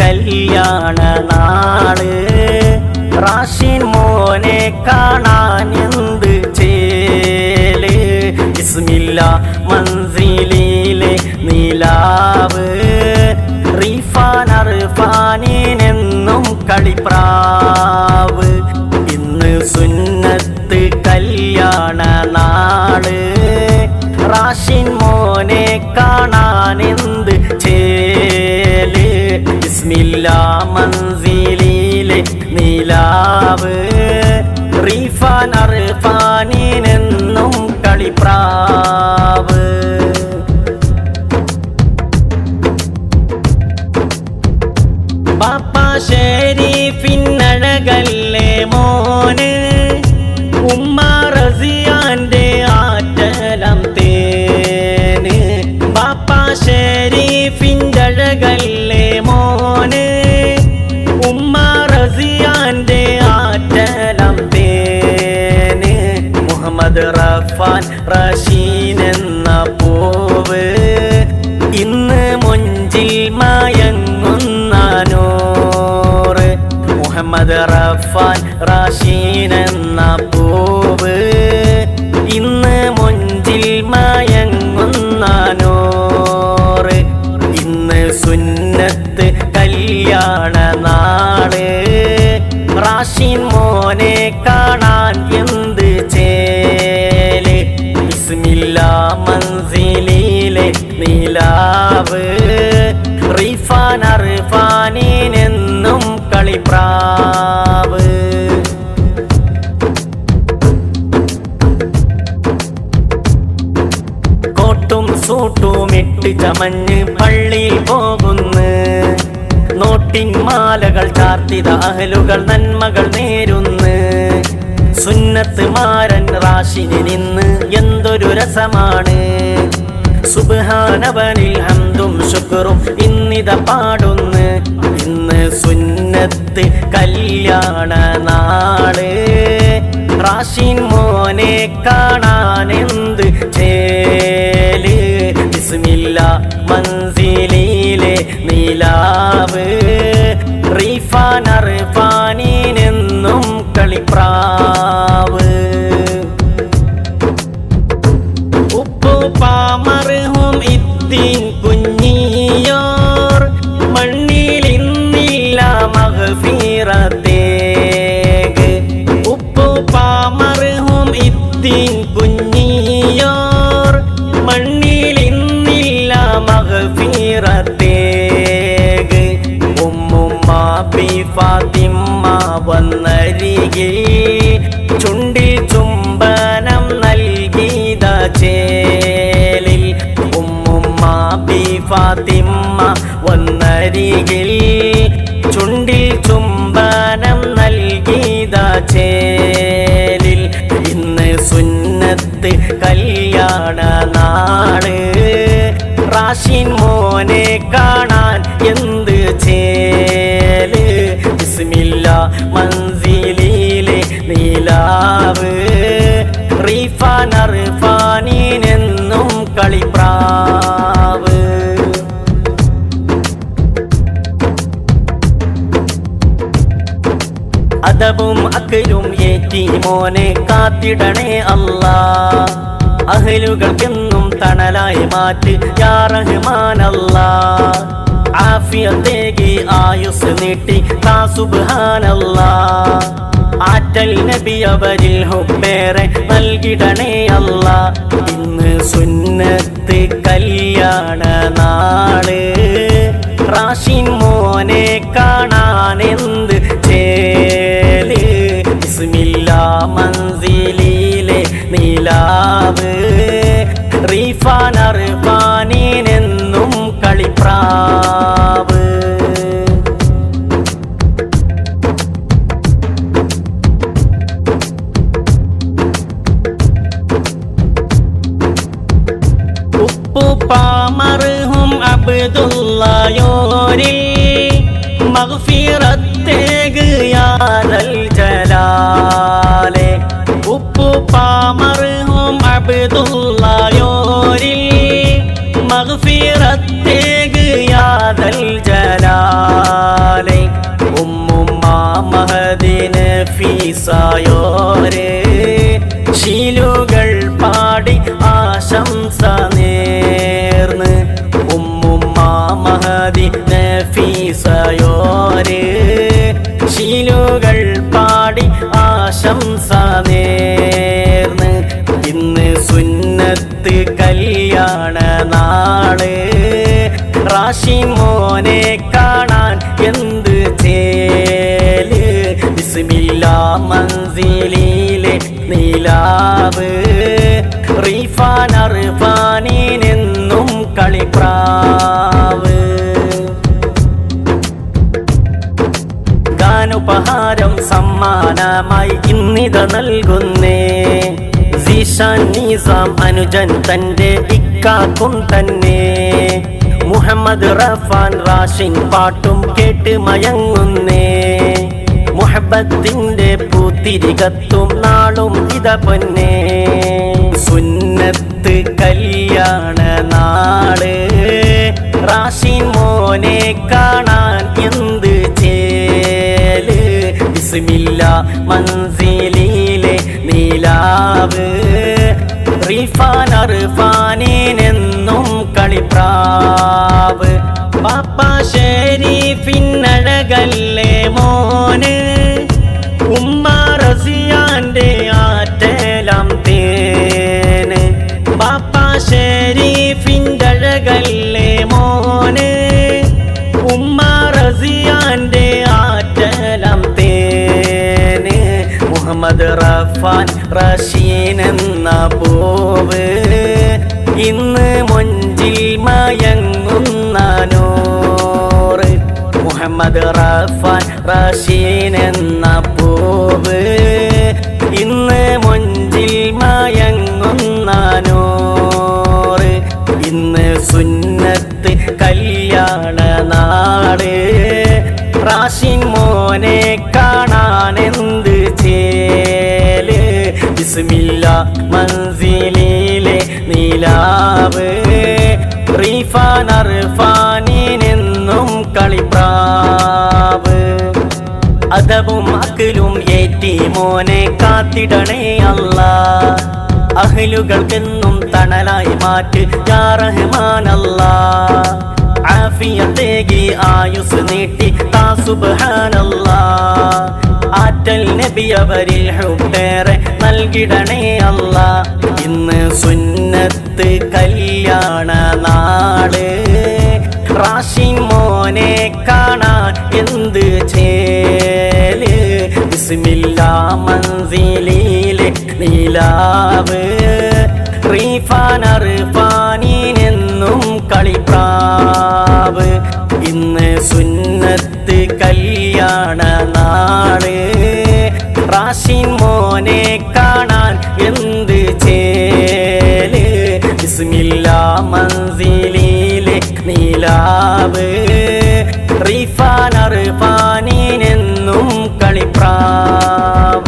കല്യാണ നാൾ. റാഷിൻ മോനെ കാണാൻ എന്ത് ചേൽ? ഇസ്മില്ല മൻസിലിലെ നിലാവ്. റീഫാൻ കളിപ്രാവ്. ഇന്ന് സുന്നത്ത് കല്യാണ നാൾ. റാഷിൻ മോനെ കാണാൻ ബിസ്മില്ല മൻസിലിലെ നിലാവ് റീഫാൻ അർഫാനിനെന്നും കളിപ്രാവ്. പാപ്പ ഷെരീഫിന്നഴകല്ലേ മോന്? ഉമ്മ റസിയാന്റെ ആറ്റലം തേന്. പാപ്പ ഷെരീഫിന്റെ റഫാൻ റഷീൻ എന്ന പൂവ്. ഇന്ന് മൊഞ്ചിൽ മയങ്ങുന്നാനോറ് മുഹമ്മദ് റഫാൻ റഷീൻ എന്ന പൂവ്. ഇന്ന് മൊഞ്ചിൽ മയങ്ങുന്നാനോറ് ഇന്ന് സുന്നത്ത് കല്യാണ നാൾ റാഷീൻ മോനെ കാണാൻ റീഫാൻ കളിപ്രാവ്. കോട്ടും സൂട്ടും ഇട്ട് ചമഞ്ഞ് പള്ളിയിൽ പോകുന്ന്. നോട്ടിൻ മാലകൾ ചാർത്തി ദാഹലുകൾ നന്മകൾ നേരുന്ന്. സുന്നത്ത് മാരൻ റാഷിനി നിന്ന് എന്തൊരു രസമാണ്. സുബ്ഹാനവനിൽ ഹന്തും ശുക്റും ഇന്നിത പാടുന്ന്. ഇന്ന് സുന്നത്ത് കല്യാണ നാൾ. റാഷിൻ മോനെ കാണാൻ എന്ത് ചേൽ? ബിസ്മില്ല മൻസിലിലെ നിലാവ്. റീഫാൻ അർഫാനിനെന്നും കളിപ്രാവ്. ഇത്തിൻ കുഞ്ഞിയോർ മണ്ണിൽ ഇന്നില്ല മഹഫീറത്തേക്ക്. ഉമ്മുമ്മ ബി ഫാത്തിമ്മ വന്നരികെ ചുണ്ടിൽ ചുംബനം നൽകിയത ചേലിൽ. ഉമ്മുമ്മ ബി ഫാത്തിമ്മ വന്നരികിൽ നാൾ റാഷിൻ മോനെ കാണാൻ എന്ത് ചേൽ? ബിസ്മില്ല മൻസിലിലെ നീലാവ്. റീഫാൻ അർഫാനിനെന്നും കളിപ്രാവ്. അതവും അക്കലും ഏറ്റി മോനെ കാത്തിടണേ അല്ലാ അഹലുകൾക്കെന്നും തണലായി മാറ്റി. യാ റഹ്മാനല്ല ആഫിയത്തേകി ആയുസ് നീട്ടി. താ സുബ്ഹാനല്ലാ ആറ്റൽ നബി അവരിൽ ഹുബേറെ നൽകിടണേ അല്ല. ഇന്ന് സുന്നത്ത് കല്യാണ നാൾ റാഷിൻ മഗ്ഫിറത്തേക് യാദൽ ജലാലെ. ഉപ്പുപ്പാമർഹും അബ്ദുള്ളയോരിൽ മഗ്ഫിറത്തേക് ആശംസ നേർന്ന് ഇന്ന് സുന്നത്ത് കല്യാണ നാൾ. റാഷി മോനെ കാണാൻ എന്ത് ചേൽ? ബിസ്മില്ല മൻസിലിലെ നീലാവ്. റീഫാൻ സമ്മാനമായി ഇന്നിത നൽകുന്നേ. ജിഷാൻ നിസാം അനുജൻ തന്റെ ഇക്കാക്കും തന്നെ. മുഹമ്മദ് റഫാൻ റാഷിൻ പാട്ടും കേട്ട് മയങ്ങുന്നേ. മുഹബത്തിന്റെ പൂത്തിരികത്തും നാളും ഇത പൊന്നെ. സുന്നത്ത് കല്യാണ നാൾ. റാഷിൻ മോനെ കാണാൻ എന്ത് ബിസ്മില്ല മൻസിലിലെ നീലാവ്. റിഫാൻ അറുഫാനേനെന്നും കളിപ്രാവ്. പാപ്പ ഷെരീഫിന്നഴകല്ലേ മോന്? ഉമ്മ റസിയാന്റെ ആറ്റലാം തേന്. പാപ്പ ഷെരീഫിന്റെ അഴകല്ലേ മോന്? റഫാൻ റഷീൻ എന്ന പൂവ് ഇന്ന് മൊഞ്ചിൽ മയങ്ങുന്ന നൂറ്. മുഹമ്മദ് റഫാൻ റഷീൻ എന്ന പൂവ് ഇന്ന് മൊഞ്ചിൽ മയങ്ങുന്ന നൂറ്. ഇന്ന് സുന്നത്ത് കല്യാണ നാട്. റാഷിൻ മോനെ ചേൽ ബിസ്മില്ല മൻസിലിലെ നീലാവ്. റീഫാൻ അർഫാനിനെന്നും കളിപ്രാവ്. അതവും അക്കലും ഏറ്റി മോനെ കാത്തിടണേ അല്ല. അഹലുകൾക്കെന്നും തണലായി മാറ്റ് യാ റഹ്മാനല്ല. ആഫിയത്തേകി ആയുസ് നീട്ടി താ സുബ്ഹാനല്ല. ആറ്റൽ നബിയവരിൽ ഹുബേറെ നൽകിടണേ അല്ല. ഇന്ന് സുന്നത്ത് കല്യാണ നാട്. റാഷിൻ മോനെ കാണാൻ എന്ത് ചേൽ? ബിസ്മില്ല മൻസിലിലെ നീലാവ്. റീഫാൻ കളിപ്രാവ്. ഇന്ന് സുന്നത്ത് കല്യാണ നാട്. റാഷിൻ മോനെ കാണാൻ എന്ത് ചേൽ? ബിസ്മില്ല മൻസിലിലെ നീലാവ്. റീഫാൻ പാനീനെന്നും കളിപ്രാവ്.